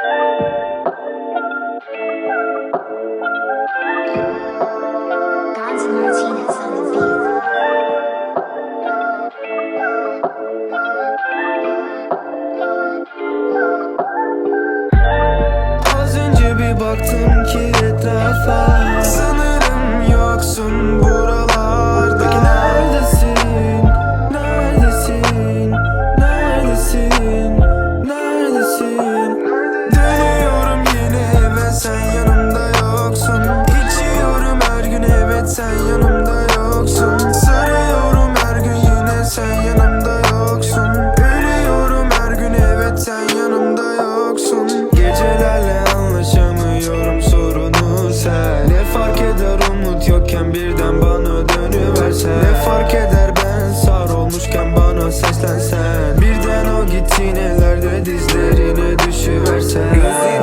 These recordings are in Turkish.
Az önce bir baktım ki etrafa. Sana olmuşken birden bana dönüversen. Ne fark eder ben sar olmuşken bana seslensen. Birden o git sinelerde dizlerine düşüversen.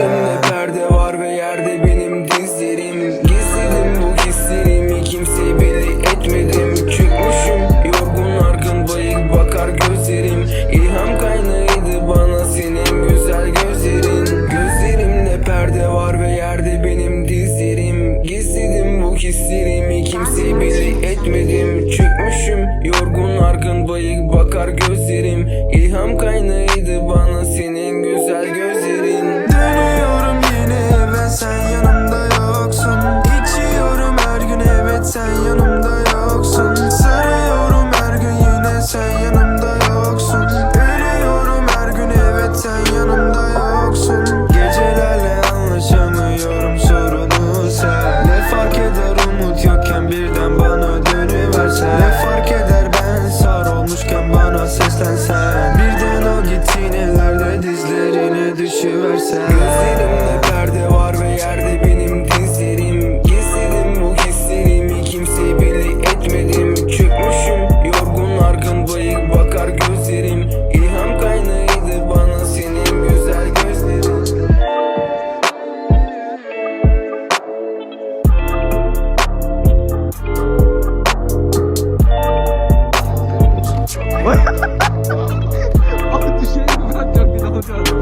kesirimi kimseyi belli etmedim. Çökmüşüm yorgun argın bayık bakar gözlerim. İlham kaynağıydı dizlerine düşüversen. Gözlerimde perde var ve yerde bir America.